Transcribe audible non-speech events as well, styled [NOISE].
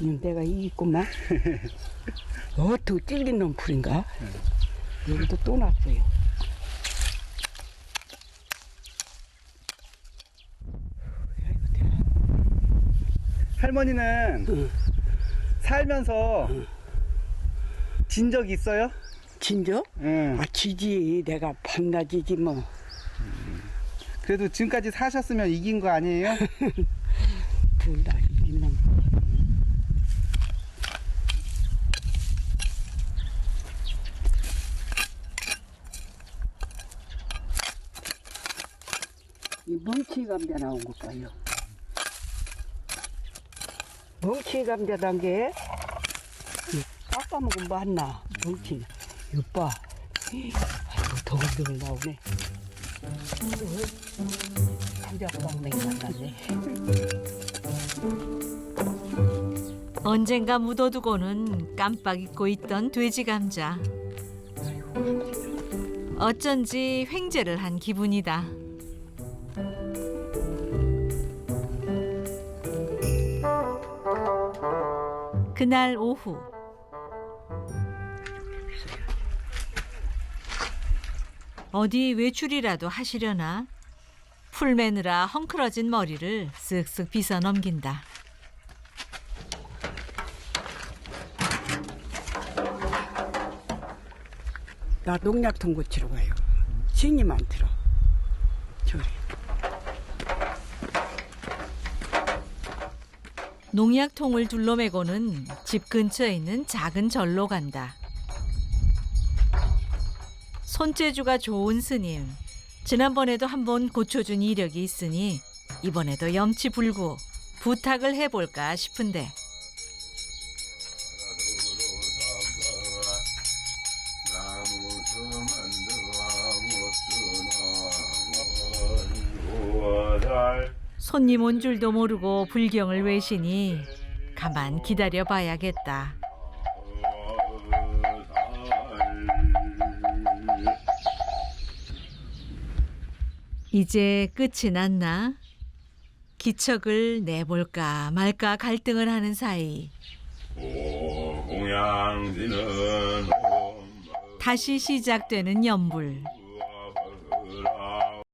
음, 내가 이기구만. 어, 더 질긴 놈 풀인가? 여기도 또 났어요. 할머니는 응. 살면서 진적 있어요? 진저? 응. 아, 지지. 내가 밤낮이지 뭐. 그래도 지금까지 사셨으면 이긴 거 아니에요? [LAUGHS] 둘 다 이긴 놈. 이 멍치 감자 나온 것 봐요. 멍치 감자 단계 깎아먹으면 맞나? 멍치. 이거 봐. 아이고, 더글더글 나오네. 언젠가 묻어두고는 깜빡 잊고 있던 돼지 감자. 어쩐지 횡재를 한 기분이다. 그날 오후 어디 외출이라도 하시려나 풀 매느라 헝클어진 머리를 쓱쓱 빗어 넘긴다. 나 농약통 고치러 가요. 신이 많더라. 저리. 농약통을 둘러매고는 집 근처에 있는 작은 절로 간다. 손재주가 좋은 스님. 지난번에도 한번 고쳐준 이력이 있으니 이번에도 염치 불구 부탁을 해볼까 싶은데 손님 온 줄도 모르고 불경을 외시니 가만 기다려 봐야겠다. 이제 끝이 났나? 기척을 내볼까 말까 갈등을 하는 사이 다시 시작되는 연불.